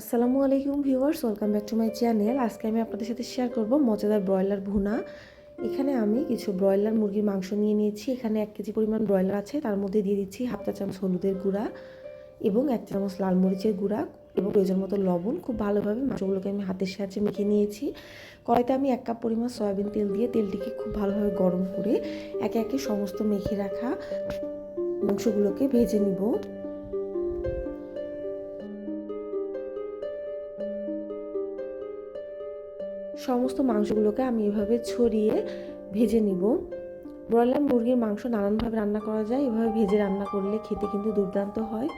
আসসালামু আলাইকুম viewers, welcome back to my channel. আজকে আমি আপনাদের সাথে শেয়ার করব মজাদার ব্রয়লার ভুনা। এখানে আমি কিছু ব্রয়লার মুরগির মাংস নিয়ে নিয়েছি। এখানে এক কেজি পরিমাণ ব্রয়লার আছে, তার মধ্যে দিয়ে দিচ্ছি হাফ চা চামচ হলুদের গুঁড়া এবং এক চামচ লাল মরিচের গুঁড়া এবং প্রয়োজন মতো লবণ। খুব ভালোভাবে মাংসগুলোকে আমি হাতের সাহায্যে মেখে নিয়েছি। কড়াইতে আমি এক কাপ পরিমাণ সয়াবিন তেল দিয়ে তেলটিকে খুব ভালোভাবে গরম করে একে একে সমস্ত মেখে রাখা মাংসগুলোকে ভেজে নিব। সমস্ত মাংসগুলোকে আমি এভাবে ছড়িয়ে ভেজে নিব। ব্রয়লার মুরগির মাংস নানানভাবে রান্না করা যায়, এভাবে ভেজে রান্না করলে খেতে কিন্তু দুর্দান্ত হয়।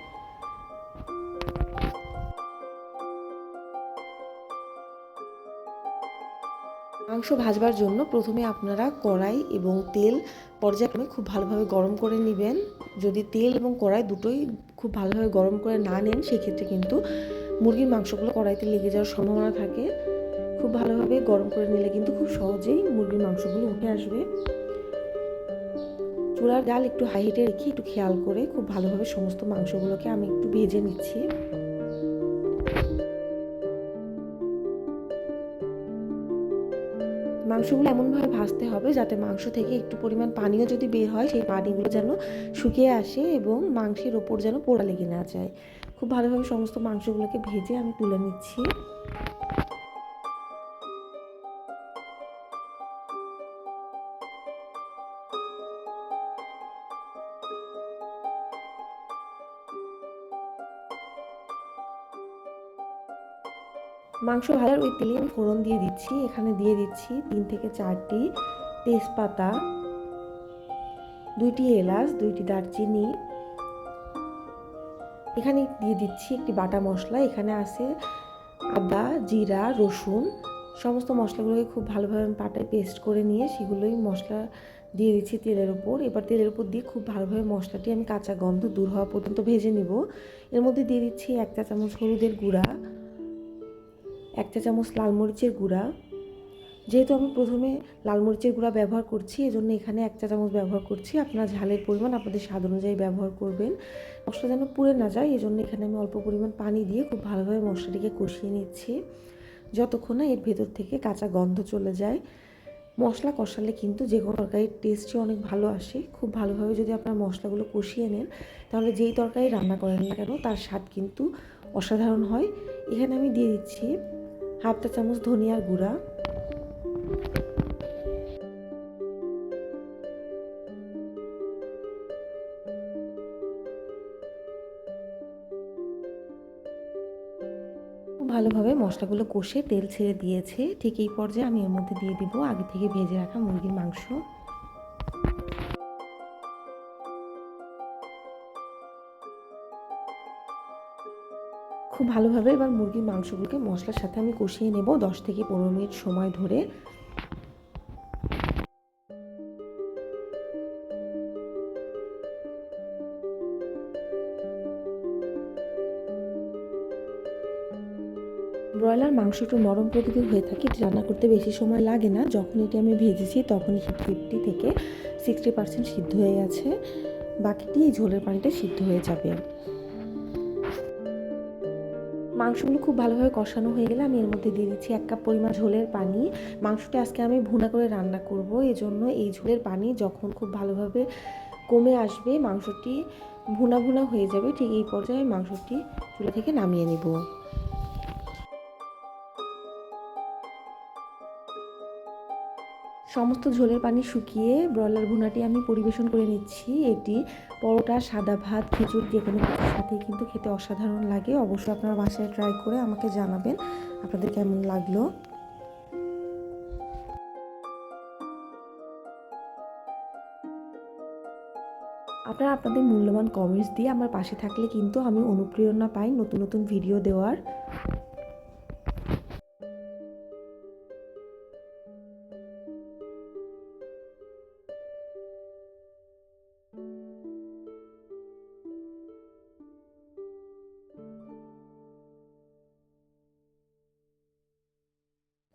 মাংস ভাজবার জন্য প্রথমে আপনারা কড়াই এবং তেল পর্যায়ক্রমে খুব ভালোভাবে গরম করে নেবেন। যদি তেল এবং কড়াই দুটোই খুব ভালোভাবে গরম করে না নেন, সেক্ষেত্রে কিন্তু মুরগির মাংসগুলো কড়াইতে লেগে যাওয়ার সম্ভাবনা থাকে। খুব ভালোভাবে গরম করে নিলে কিন্তু খুব সহজেই মুরগির মাংসগুলো উঠে আসবে। চুলার ডাল একটু হাই হিটে রেখে একটু খেয়াল করে খুব ভালোভাবে সমস্ত মাংসগুলোকে আমি একটু ভেজে নিচ্ছি। মাংসগুলো এমনভাবে ভাজতে হবে যাতে মাংস থেকে একটু পরিমাণ পানিও যদি বের হয়, সেই পানিগুলো যেন শুকিয়ে আসে এবং মাংসের ওপর যেন পোড়া লেগে না যায়। খুব ভালোভাবে সমস্ত মাংসগুলোকে ভেজে আমি তুলে নিচ্ছি। মাংস ভাজার ওই তেলে আমি ফোড়ন দিয়ে দিচ্ছি। এখানে দিয়ে দিচ্ছি তিন থেকে চারটি তেজপাতা, দুইটি এলাচ, দুইটি দারচিনি। এখানে দিয়ে দিচ্ছি একটি বাটা মশলা। এখানে আছে আদা, জিরা, রসুন। সমস্ত মশলাগুলোকে খুব ভালোভাবে আমি পাটায় পেস্ট করে নিয়ে সেগুলোই মশলা দিয়ে দিচ্ছি তেলের উপর। এবার তেলের উপর দিয়ে খুব ভালোভাবে মশলাটি আমি কাঁচা গন্ধ দূর হওয়া পর্যন্ত ভেজে নিব। এর মধ্যে দিয়ে দিচ্ছি এক চা চামচ হলুদের গুঁড়া এক চা চামচ লাল মরিচের গুঁড়া। যেহেতু আমি প্রথমে লাল মরিচের গুঁড়া ব্যবহার করছি, এজন্য এখানে এক চা চামচ ব্যবহার করছি। আপনারা ঝালের পরিমাণ আপনাদের স্বাদ অনুযায়ী ব্যবহার করবেন। মশলা যেন পুড়ে না যায় এই জন্য এখানে আমি অল্প পরিমাণ পানি দিয়ে খুব ভালোভাবে মশলাটিকে কষিয়ে নিচ্ছি। যতক্ষণ না এর ভেতর থেকে কাঁচা গন্ধ চলে যায়। মশলা কষালে কিন্তু যে কোনো তরকারির টেস্টই অনেক ভালো আসে। খুব ভালোভাবে যদি আপনার মশলাগুলো কষিয়ে নেন, তাহলে যেই তরকারি রান্না করেন না কেন, তার স্বাদ কিন্তু অসাধারণ হয়। এখানে আমি দিয়ে দিচ্ছি হাফ চা চামচ ধনিয়ার গুঁড়া। ভালোভাবে মশলাগুলো কষে তেল ছেড়ে দিয়েছে। ঠিক এই পর্যায়ে আমি এর মধ্যে দিয়ে দিব আগে থেকে ভেজে রাখা মুরগির মাংস। খুব ভালোভাবে এবার মুরগির মাংসগুলোকে মশলার সাথে আমি কষিয়ে নেব দশ থেকে পনেরো মিনিট সময় ধরে। ব্রয়লার মাংস একটু নরম প্রকৃতির হয়ে থাকে, এটি রান্না করতে বেশি সময় লাগে না। যখন এটি আমি ভেজেছি তখনই ফিফটি থেকে সিক্সটি পার্সেন্ট সিদ্ধ হয়ে গেছে। বাকিটি এই ঝোলের পানিটা সিদ্ধ হয়ে যাবে। মাংসগুলো খুব ভালোভাবে কষানো হয়ে গেলে আমি এর মধ্যে দিয়ে দিচ্ছি এক কাপ পরিমাণ ঝোলের পানি। মাংসটা আজকে আমি ভুনা করে রান্না করব এই জন্য এই ঝোলের পানি যখন খুব ভালোভাবে কমে আসবে, মাংসটি ভুনা ভুনা হয়ে যাবে, ঠিক এই পর্যায়ে মাংসটি চুলা থেকে নামিয়ে নেব। সমস্ত ঝোলের পানি শুকিয়ে ব্রয়লার ভুনাটি আমি পরিবেশন করে নিচ্ছি। এটি পরোটা, সাদা ভাত খিচুড়ি যে কোনো কিছুর সাথে কিন্তু খেতে অসাধারণ লাগে। অবশ্যই আপনারা বাসায় ট্রাই করে আমাকে জানাবেন আপনাদের কেমন লাগল। আপনারা আপনাদের মূল্যবান কমেন্টস দিয়ে আমার পাশে থাকলে কিন্তু আমি অনুপ্রেরণা পাই নতুন নতুন ভিডিও দেওয়ার।